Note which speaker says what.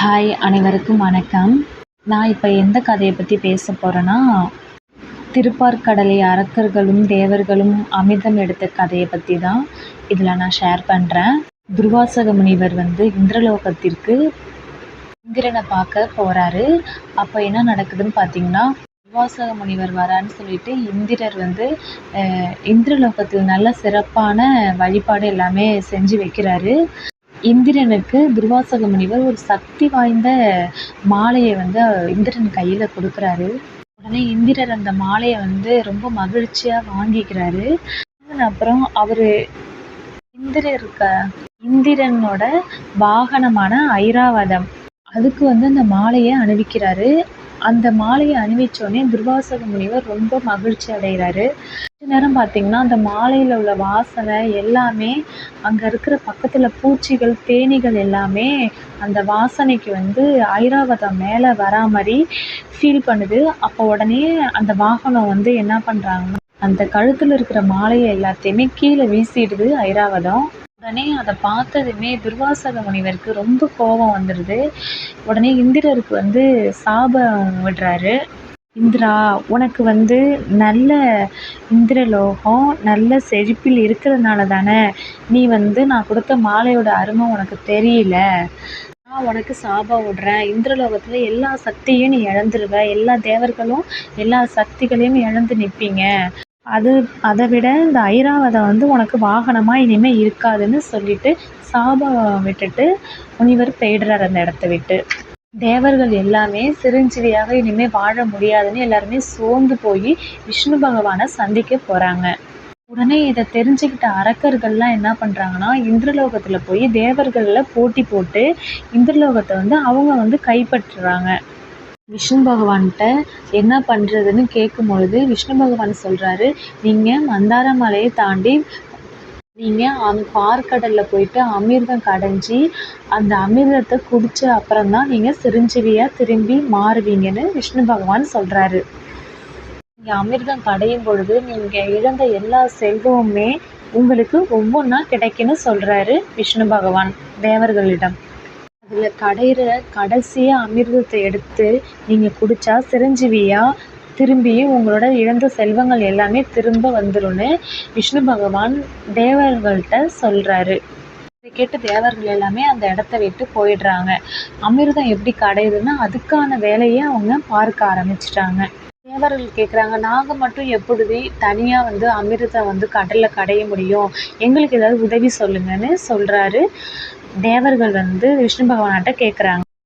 Speaker 1: Hi அனைவருக்கும் வணக்கம். நான் இப்போ எந்த கதையை பற்றி பேச போகிறேன்னா திருப்பார்கடலை அரக்கர்களும் தேவர்களும் அமிர்தம் எடுத்த கதையை பற்றி தான் இதில் நான் ஷேர் பண்ணுறேன் துர்வாசக முனிவர் வந்து இந்திரலோகத்திற்கு இந்திரனை பார்க்க போகிறாரு அப்போ என்ன நடக்குதுன்னு பார்த்தீங்கன்னா துர்வாசக முனிவர் வரான்னு சொல்லிட்டு இந்திரர் வந்து இந்திரலோகத்தில் நல்ல சிறப்பான வழிபாடு எல்லாமே செஞ்சு வைக்கிறாரு. இந்திரனுக்கு துர்வாசக முனிவர் ஒரு சக்தி வாய்ந்த மாலையை வந்து இந்திரன் கையில் கொடுக்குறாரு. உடனே இந்திரர் அந்த மாலையை வந்து ரொம்ப மகிழ்ச்சியாக வாங்கிக்கிறாரு. அப்புறம் அவர் இந்திரருக்க இந்திரனோட வாகனமான ஐராவதம். அதுக்கு வந்து அந்த மாலையை அணிவிக்கிறாரு. அந்த மாலையை அணிவிச்சோடனே துர்வாசக முனிவர் ரொம்ப மகிழ்ச்சி அடைகிறாரு. நேரம் பார்த்திங்கன்னா அந்த மாலையில் உள்ள வாசனை எல்லாமே அங்கே இருக்கிற பக்கத்தில் பூச்சிகள் தேனீகள் எல்லாமே அந்த வாசனைக்கு வந்து ஐராவதம் மேலே வரா மாதிரி ஃபீல் பண்ணுது. அப்போ உடனே அந்த வாகனம் வந்து என்ன பண்ணுறாங்கன்னா அந்த கழுத்தில் இருக்கிற மாலையை எல்லாத்தையுமே கீழே வீசிடுது ஐராவதம். உடனே அதை பார்த்ததுமே துர்வாசக முனிவருக்கு ரொம்ப கோபம் வந்துடுது உடனே இந்திரருக்கு வந்து சாபம் விடுறாரு. இந்திரா உனக்கு வந்து நல்ல இந்திரலோகம் நல்ல செழிப்பில் இருக்கிறதுனால தானே நீ வந்து நான் கொடுத்த மாலையோட அருமை உனக்கு தெரியல. நான் உனக்கு சாபம் விடுறேன். இந்திரலோகத்தில் எல்லா சக்தியும் நீ இழந்துருவ. எல்லா தேவர்களும் எல்லா சக்திகளையும் இழந்து நிற்பீங்க அது அதை விட இந்த ஐராவதம் வந்து உனக்கு வாகனமாக இனிமேல் இருக்காதுன்னு சொல்லிட்டு சாபம் விட்டுட்டு முனிவர் போயிடுறார் அந்த இடத்த விட்டு. தேவர்கள் எல்லாமே சிரஞ்சீவியாக இனிமே வாழ முடியாதுன்னு எல்லாருமே சோர்ந்து போய் விஷ்ணு பகவானை சந்திக்க போறாங்க. உடனே இதை தெரிஞ்சுக்கிட்ட அரக்கர்கள்லாம் என்ன பண்ணுறாங்கன்னா இந்திரலோகத்தில் போய் தேவர்களில் போட்டி போட்டு இந்திரலோகத்தை வந்து அவங்க வந்து கைப்பற்றுறாங்க. விஷ்ணு பகவான்கிட்ட என்ன பண்ணுறதுன்னு கேட்கும் பொழுது விஷ்ணு பகவான் சொல்கிறாரு நீங்கள் மந்தார மலையை தாண்டி நீங்கள் அங் பார்க்கடலில் போயிட்டு அமிர்தம் கடைஞ்சி அந்த அமிர்தத்தை குடித்த அப்புறம் தான் நீங்கள் சிரஞ்சீவியாக திரும்பி மாறுவீங்கன்னு விஷ்ணு பகவான் சொல்கிறாரு நீங்கள் அமிர்தம் கடையும் பொழுது நீங்கள் இழந்த எல்லா செல்வமுமே உங்களுக்கு ஒவ்வொன்றா கிடைக்குன்னு சொல்கிறாரு விஷ்ணு பகவான் தேவர்களிடம். அதில் கடையிற கடைசியாக அமிர்தத்தை எடுத்து நீங்கள் குடித்தா சிரஞ்சீவியாக திரும்பியும் உங்களோட இழந்த செல்வங்கள் எல்லாமே திரும்ப வந்துடும்னு விஷ்ணு பகவான் தேவர்கள்ட்ட சொல்கிறாரு இதை கேட்டு தேவர்கள் எல்லாமே அந்த இடத்த விட்டு போயிடுறாங்க. அமிர்தம் எப்படி கடையுதுன்னா அதுக்கான வேலையை அவங்க பார்க்க ஆரம்பிச்சிட்டாங்க. தேவர்கள் கேட்குறாங்க நாங்கள் மட்டும் எப்படி தனியாக வந்து அமிர்தம் வந்து கடலில் கடைய முடியும்? எங்களுக்கு ஏதாவது உதவி சொல்லுங்கன்னு சொல்கிறாரு தேவர்கள் வந்து விஷ்ணு பகவான்கிட்ட கேட்குறாங்க